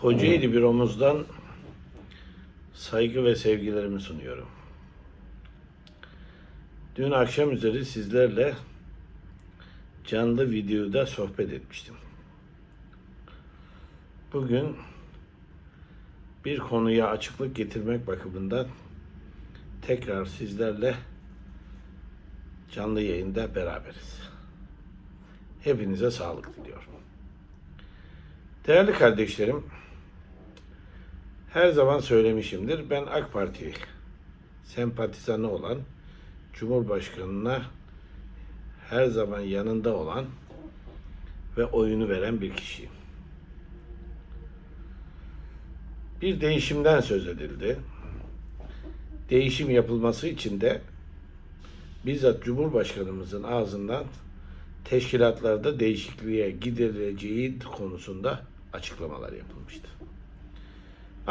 Kocaeli büromuzdan saygı ve sevgilerimi sunuyorum. Dün akşam üzeri sizlerle canlı videoda sohbet etmiştim. Bugün bir konuya açıklık getirmek bakımından tekrar sizlerle canlı yayında beraberiz. Hepinize sağlık diliyorum. Değerli kardeşlerim, her zaman söylemişimdir. Ben AK Parti sempatizanı olan, Cumhurbaşkanına her zaman yanında olan ve oyunu veren bir kişiyim. Bir değişimden söz edildi. Değişim yapılması için de bizzat Cumhurbaşkanımızın ağzından teşkilatlarda değişikliğe gidileceği konusunda açıklamalar yapılmıştı.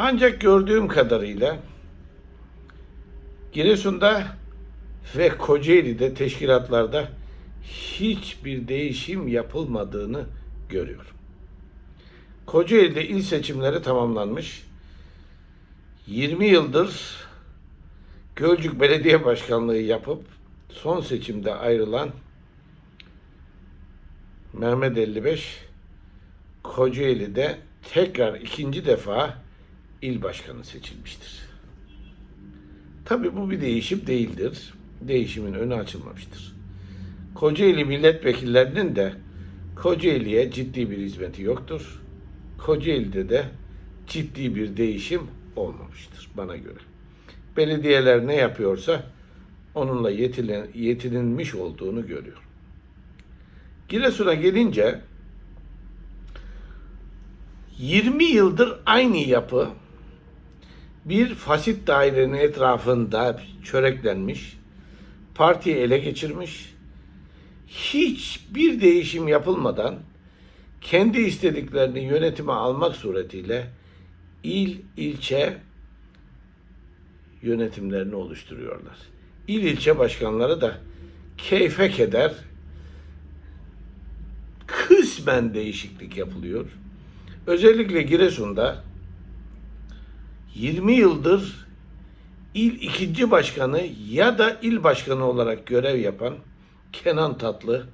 Ancak gördüğüm kadarıyla Giresun'da ve Kocaeli'de teşkilatlarda hiçbir değişim yapılmadığını görüyorum. Kocaeli'de il seçimleri tamamlanmış. 20 yıldır Gölcük Belediye Başkanlığı yapıp son seçimde ayrılan Mehmet 55 Kocaeli'de tekrar ikinci defa il başkanı seçilmiştir. Tabii bu bir değişim değildir. Değişimin önü açılmamıştır. Kocaeli milletvekillerinin de Kocaeli'ye ciddi bir hizmeti yoktur. Kocaeli'de de ciddi bir değişim olmamıştır bana göre. Belediyeler ne yapıyorsa onunla yetilen, yetinilmiş olduğunu görüyorum. Giresun'a gelince 20 yıldır aynı yapı bir fasit dairenin etrafında çöreklenmiş, partiyi ele geçirmiş, hiçbir değişim yapılmadan kendi istediklerini yönetime almak suretiyle il, ilçe yönetimlerini oluşturuyorlar. İl ilçe başkanları da keyfe keder kısmen değişiklik yapılıyor. Özellikle Giresun'da 20 yıldır il ikinci başkanı ya da il başkanı olarak görev yapan Kenan Tatlı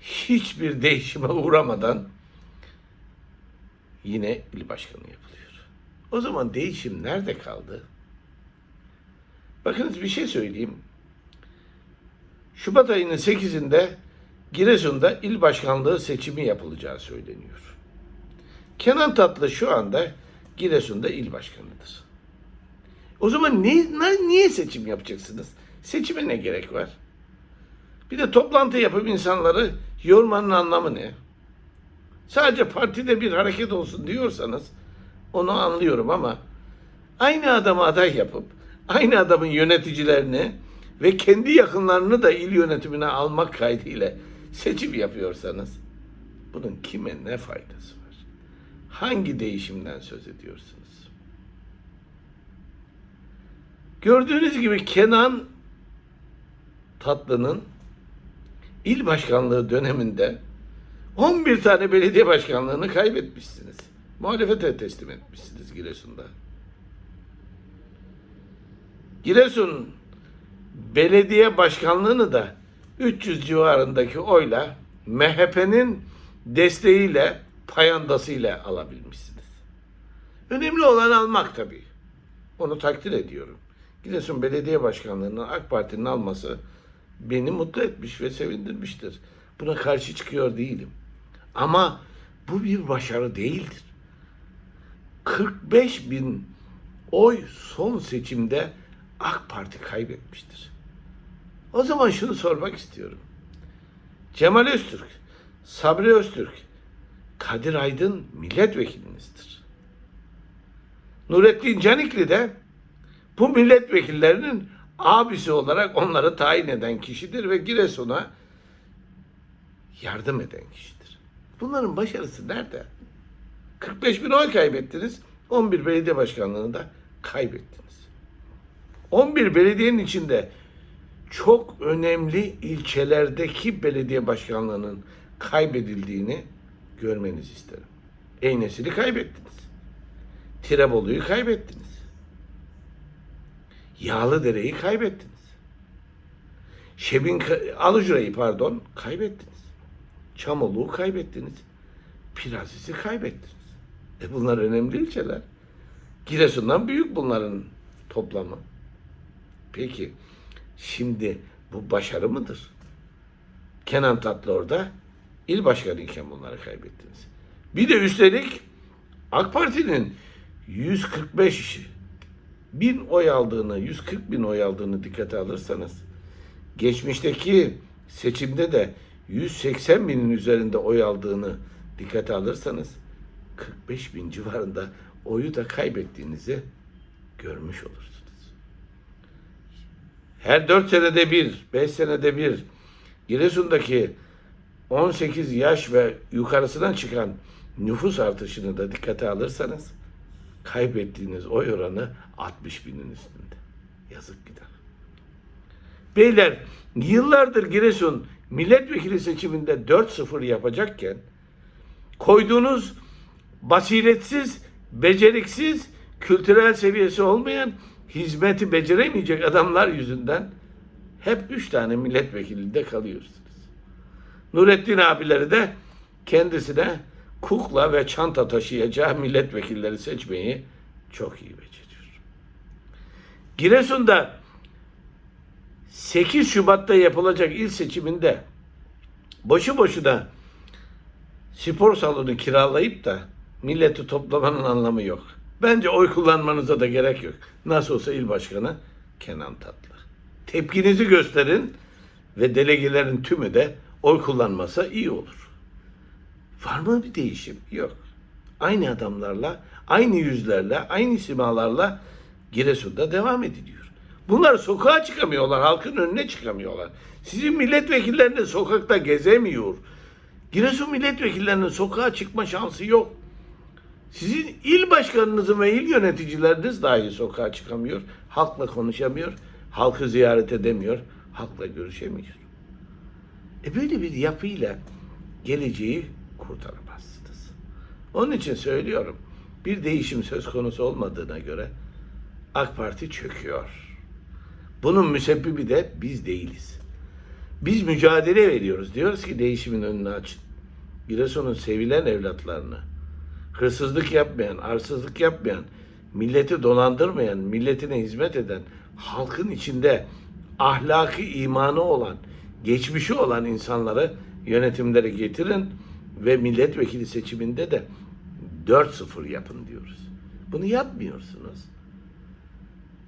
hiçbir değişime uğramadan yine il başkanı yapılıyor. O zaman değişim nerede kaldı? Bakınız bir şey söyleyeyim. Şubat ayının 8'inde Giresun'da il başkanlığı seçimi yapılacağı söyleniyor. Kenan Tatlı şu anda Giresun'da il başkanıdır. O zaman ne, niye seçim yapacaksınız? Seçime ne gerek var? Bir de toplantı yapıp insanları yormanın anlamı ne? Sadece partide bir hareket olsun diyorsanız onu anlıyorum ama aynı adamı aday yapıp aynı adamın yöneticilerini ve kendi yakınlarını da il yönetimine almak kaydıyla seçim yapıyorsanız bunun kime ne faydası? Hangi değişimden söz ediyorsunuz? Gördüğünüz gibi Kenan Tatlı'nın il başkanlığı döneminde 11 tane belediye başkanlığını kaybetmişsiniz. Muhalefete teslim etmişsiniz Giresun'da. Giresun belediye başkanlığını da 300 civarındaki oyla MHP'nin desteğiyle payandasıyla alabilmişsiniz. Önemli olan almak tabii. Onu takdir ediyorum. Giresun Belediye Başkanlığı'nın AK Parti'nin alması beni mutlu etmiş ve sevindirmiştir. Buna karşı çıkıyor değilim. Ama bu bir başarı değildir. 45 bin oy son seçimde AK Parti kaybetmiştir. O zaman şunu sormak istiyorum. Cemal Öztürk, Sabri Öztürk, Kadir Aydın milletvekilinizdir. Nurettin Canikli de bu milletvekillerinin abisi olarak onları tayin eden kişidir ve Giresun'a yardım eden kişidir. Bunların başarısı nerede? 45 bin oy kaybettiniz, 11 belediye başkanlığını da kaybettiniz. 11 belediyenin içinde çok önemli ilçelerdeki belediye başkanlığının kaybedildiğini görmenizi isterim. Eynesili kaybettiniz. Tirebolu'yu kaybettiniz. Yağlıdere'yi kaybettiniz. Şebin Alucra'yı pardon kaybettiniz. Çamoluğu kaybettiniz. Pirazis'i kaybettiniz. E bunlar önemli ilçeler. Giresun'dan büyük bunların toplamı. Peki şimdi bu başarı mıdır? Kenan Tatlı orada il başkanı iken bunları kaybettiniz. Bir de üstelik AK Parti'nin 145 bin oy aldığını, 140 bin oy aldığını dikkate alırsanız geçmişteki seçimde de 180 binin üzerinde oy aldığını dikkate alırsanız 45 bin civarında oyu da kaybettiğinizi görmüş olursunuz. Her 4 senede bir, 5 senede bir Giresun'daki 18 yaş ve yukarısından çıkan nüfus artışını da dikkate alırsanız kaybettiğiniz oy oranı 60 binin üstünde. Yazık gider. Beyler yıllardır Giresun milletvekili seçiminde 4-0 yapacakken koyduğunuz basiretsiz, beceriksiz, kültürel seviyesi olmayan, hizmeti beceremeyecek adamlar yüzünden hep üç tane milletvekilinde kalıyorsunuz. Nurettin abileri de kendisine kukla ve çanta taşıyacağı milletvekilleri seçmeyi çok iyi beceriyor. Giresun'da 8 Şubat'ta yapılacak il seçiminde boşu boşuna spor salonu kiralayıp da milleti toplamanın anlamı yok. Bence oy kullanmanıza da gerek yok. Nasıl olsa il başkanı Kenan Tatlı. Tepkinizi gösterin ve delegelerin tümü de oy kullanmasa iyi olur. Var mı bir değişim? Yok. Aynı adamlarla, aynı yüzlerle, aynı simalarla Giresun'da devam ediliyor. Bunlar sokağa çıkamıyorlar, halkın önüne çıkamıyorlar. Sizin milletvekilleriniz sokakta gezemiyor. Giresun milletvekillerinin sokağa çıkma şansı yok. Sizin il başkanınızın ve il yöneticileriniz dahi sokağa çıkamıyor. Halkla konuşamıyor. Halkı ziyaret edemiyor. Halkla görüşemiyor. E böyle bir yapıyla geleceği kurtaramazsınız. Onun için söylüyorum. Bir değişim söz konusu olmadığına göre AK Parti çöküyor. Bunun müsebbibi de biz değiliz. Biz mücadele veriyoruz. Diyoruz ki değişimin önünü açın. Giresun'un sevilen evlatlarını, hırsızlık yapmayan, arsızlık yapmayan, milleti dolandırmayan, milletine hizmet eden, halkın içinde ahlaki imanı olan, geçmişi olan insanları yönetimlere getirin ve milletvekili seçiminde de 4-0 yapın diyoruz. Bunu yapmıyorsunuz.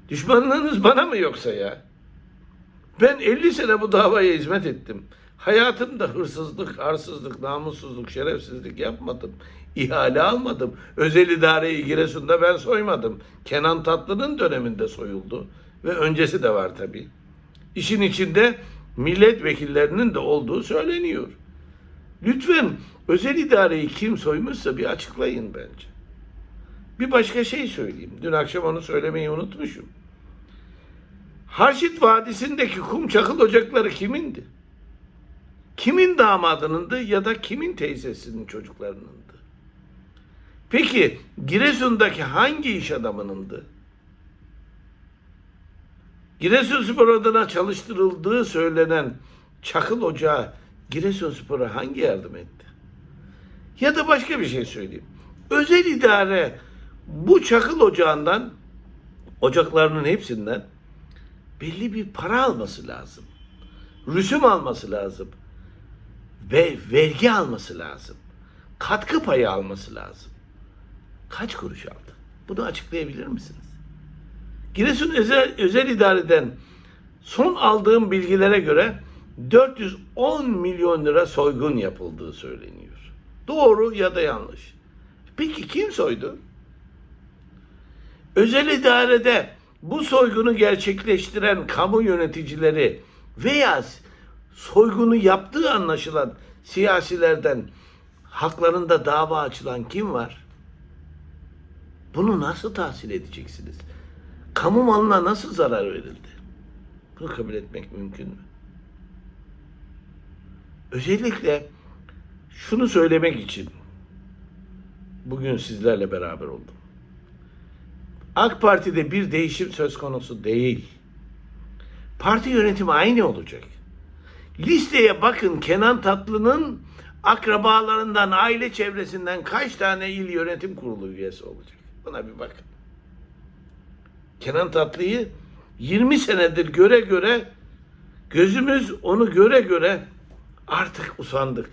Düşmanlığınız bana mı yoksa ya? Ben 50 sene bu davaya hizmet ettim. Hayatımda hırsızlık, arsızlık, namussuzluk, şerefsizlik yapmadım. İhale almadım. Özel idareyi Giresun'da ben soymadım. Kenan Tatlı'nın döneminde soyuldu. Ve öncesi de var tabii. İşin içinde milletvekillerinin de olduğu söyleniyor. Lütfen özel idareyi kim soymuşsa bir açıklayın bence. Bir başka şey söyleyeyim. Dün akşam onu söylemeyi unutmuşum. Harşit Vadisi'ndeki kum çakıl ocakları kimindi? Kimin damadınındı ya da kimin teyzesinin çocuklarınındı? Peki Giresun'daki hangi iş adamınındı? Giresunspor adına çalıştırıldığı söylenen çakıl ocağı Giresunspor'a hangi yardım etti? Ya da başka bir şey söyleyeyim. Özel idare bu çakıl ocağından ocaklarının hepsinden belli bir para alması lazım. Rüsum alması lazım. Ve vergi alması lazım. Katkı payı alması lazım. Kaç kuruş aldı? Bunu açıklayabilir misiniz? Giresun özel, özel idareden son aldığım bilgilere göre 410 milyon lira soygun yapıldığı söyleniyor. Doğru ya da yanlış. Peki kim soydu? Özel idarede bu soygunu gerçekleştiren kamu yöneticileri veya soygunu yaptığı anlaşılan siyasilerden haklarında dava açılan kim var? Bunu nasıl tahsil edeceksiniz? Kamu malına nasıl zarar verildi? Bunu kabul etmek mümkün mü? Özellikle şunu söylemek için bugün sizlerle beraber oldum. AK Parti'de bir değişim söz konusu değil. Parti yönetimi aynı olacak. Listeye bakın Kenan Tatlı'nın akrabalarından, aile çevresinden kaç tane il yönetim kurulu üyesi olacak? Buna bir bakın. Kenan Tatlı'yı 20 senedir göre göre gözümüz onu göre göre artık usandık.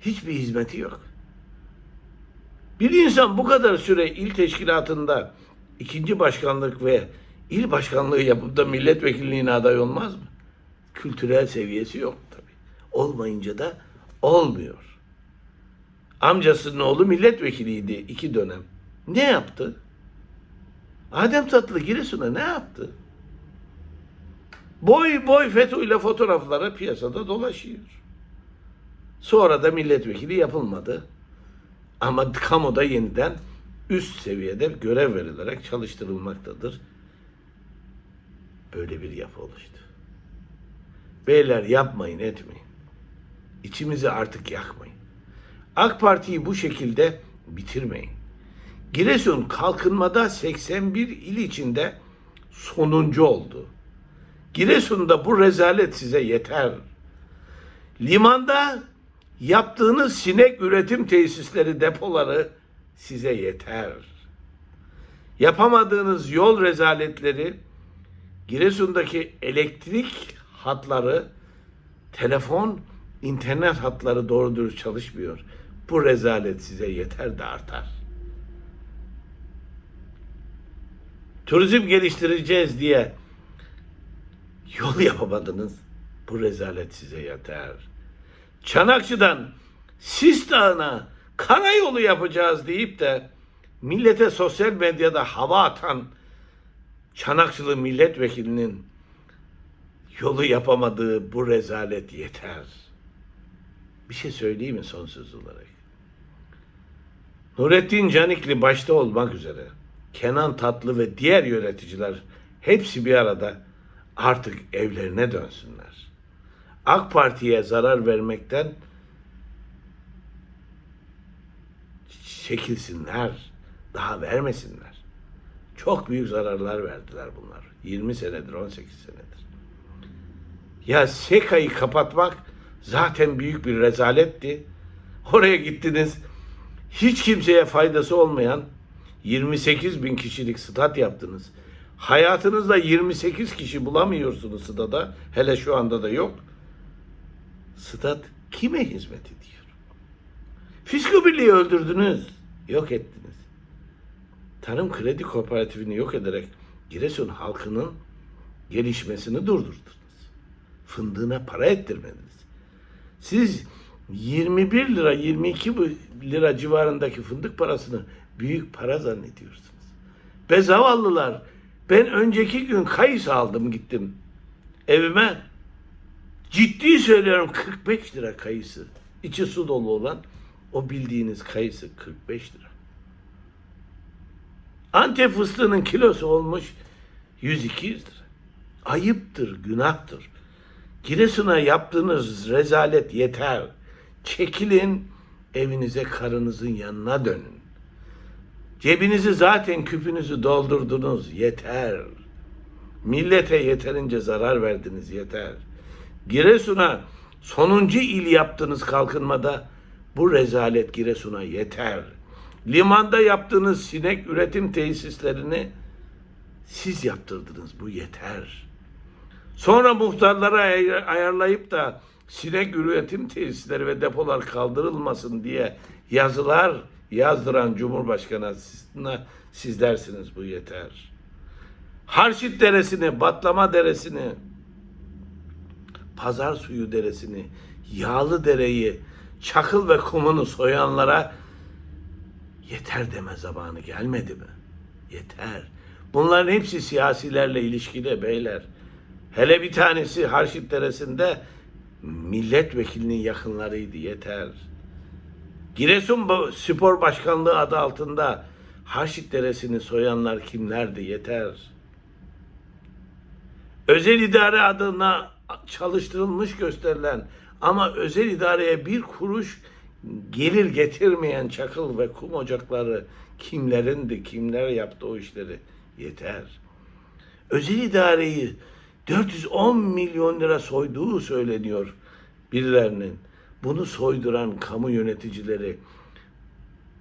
Hiçbir hizmeti yok. Bir insan bu kadar süre il teşkilatında ikinci başkanlık ve il başkanlığı yapıp da milletvekilliğine aday olmaz mı? Kültürel seviyesi yok tabii. Olmayınca da olmuyor. Amcasının oğlu milletvekiliydi iki dönem. Ne yaptı? Adem Tatlı Giresun'a ne yaptı? Boy boy FETÖ ile fotoğrafları piyasada dolaşıyor. Sonra da milletvekili yapılmadı. Ama kamuda yeniden üst seviyede görev verilerek çalıştırılmaktadır. Böyle bir yapı oluştu. Beyler yapmayın etmeyin. İçimizi artık yakmayın. AK Parti'yi bu şekilde bitirmeyin. Giresun kalkınmada 81 il içinde sonuncu oldu. Giresun'da bu rezalet size yeter. Limanda yaptığınız sinek üretim tesisleri, depoları size yeter. Yapamadığınız yol rezaletleri, Giresun'daki elektrik hatları, telefon, internet hatları doğru dürüst çalışmıyor. Bu rezalet size yeter de artar. Turizm geliştireceğiz diye yol yapamadınız. Bu rezalet size yeter. Çanakçı'dan Sis Dağı'na karayolu yapacağız deyip de millete sosyal medyada hava atan Çanakçılı milletvekilinin yolu yapamadığı bu rezalet yeter. Bir şey söyleyeyim mi son söz olarak? Nurettin Canikli başta olmak üzere Kenan Tatlı ve diğer yöneticiler hepsi bir arada artık evlerine dönsünler. AK Parti'ye zarar vermekten çekilsinler, daha vermesinler. Çok büyük zararlar verdiler bunlar. 20 senedir, 18 senedir. Ya SEKA'yı kapatmak zaten büyük bir rezaletti. Oraya gittiniz, hiç kimseye faydası olmayan 28 bin kişilik stat yaptınız. Hayatınızda 28 kişi bulamıyorsunuz stada. Hele şu anda da yok. Stat kime hizmet ediyor? Fisko Birliği öldürdünüz. Yok ettiniz. Tarım Kredi Kooperatifini yok ederek Giresun halkının gelişmesini durdurdunuz. Fındığına para ettirmediniz. Siz 21 lira 22 bu- lira civarındaki fındık parasını büyük para zannediyorsunuz. Be zavallılar ben önceki gün kayısı aldım gittim evime. Ciddi söylüyorum 45 lira kayısı. İçi su dolu olan o bildiğiniz kayısı 45 lira. Antep fıstığının kilosu olmuş 100-200 lira. Ayıptır, günahtır. Giresun'a yaptığınız rezalet yeter. Çekilin, evinize karınızın yanına dönün. Cebinizi zaten küpünüzü doldurdunuz, yeter. Millete yeterince zarar verdiniz, yeter. Giresun'a sonuncu il yaptığınız kalkınmada bu rezalet Giresun'a yeter. Limanda yaptığınız sinek üretim tesislerini siz yaptırdınız, bu yeter. Sonra muhtarlara ay- ayarlayıp da sinek üretim tesisleri ve depolar kaldırılmasın diye yazılar yazdıran Cumhurbaşkanı'na siz dersiniz bu yeter. Harşit Deresi'ni, Batlama Deresi'ni, Pazar Suyu Deresi'ni, Yağlı Dere'yi, Çakıl ve Kumunu soyanlara yeter deme zamanı gelmedi mi? Yeter. Bunların hepsi siyasilerle ilişkili beyler. Hele bir tanesi Harşit Deresi'nde milletvekilinin yakınlarıydı yeter. Giresun Spor Başkanlığı adı altında Harşit Deresi'ni soyanlar kimlerdi yeter. Özel idare adına çalıştırılmış gösterilen ama özel idareye bir kuruş gelir getirmeyen çakıl ve kum ocakları kimlerindi, kimler yaptı o işleri yeter. Özel idareyi 410 milyon lira soyduğu söyleniyor birilerinin. Bunu soyduran kamu yöneticileri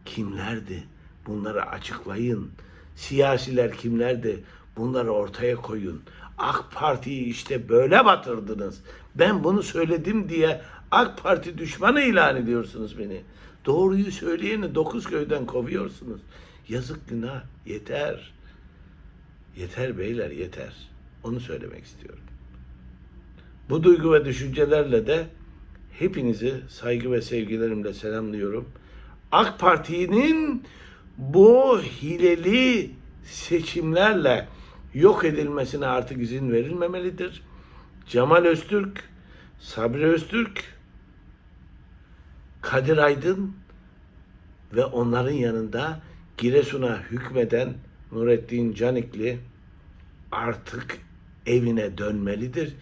kimlerdi? Bunları açıklayın. Siyasiler kimlerdi? Bunları ortaya koyun. AK Parti'yi işte böyle batırdınız. Ben bunu söyledim diye AK Parti düşmanı ilan ediyorsunuz beni. Doğruyu söyleyeni dokuz köyden kovuyorsunuz. Yazık günah yeter. Yeter beyler yeter. Onu söylemek istiyorum. Bu duygu ve düşüncelerle de hepinizi saygı ve sevgilerimle selamlıyorum. AK Parti'nin bu hileli seçimlerle yok edilmesine artık izin verilmemelidir. Cemal Öztürk, Sabri Öztürk, Kadir Aydın ve onların yanında Giresun'a hükmeden Nurettin Canikli artık evine dönmelidir.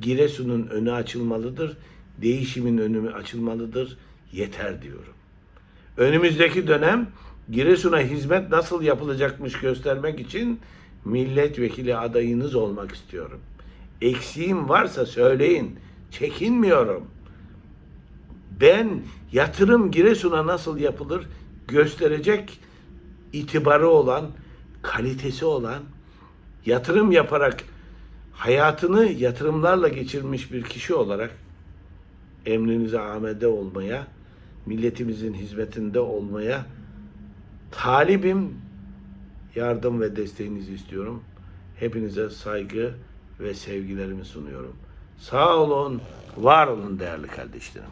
Giresun'un önü açılmalıdır. Değişimin önü açılmalıdır. Yeter diyorum. Önümüzdeki dönem Giresun'a hizmet nasıl yapılacakmış göstermek için milletvekili adayınız olmak istiyorum. Eksiğim varsa söyleyin. Çekinmiyorum. Ben yatırım Giresun'a nasıl yapılır gösterecek itibarı olan, kalitesi olan, yatırım yaparak hayatını yatırımlarla geçirmiş bir kişi olarak emrinize amede olmaya, milletimizin hizmetinde olmaya talibim. Yardım ve desteğinizi istiyorum. Hepinize saygı ve sevgilerimi sunuyorum. Sağ olun, var olun değerli kardeşlerim.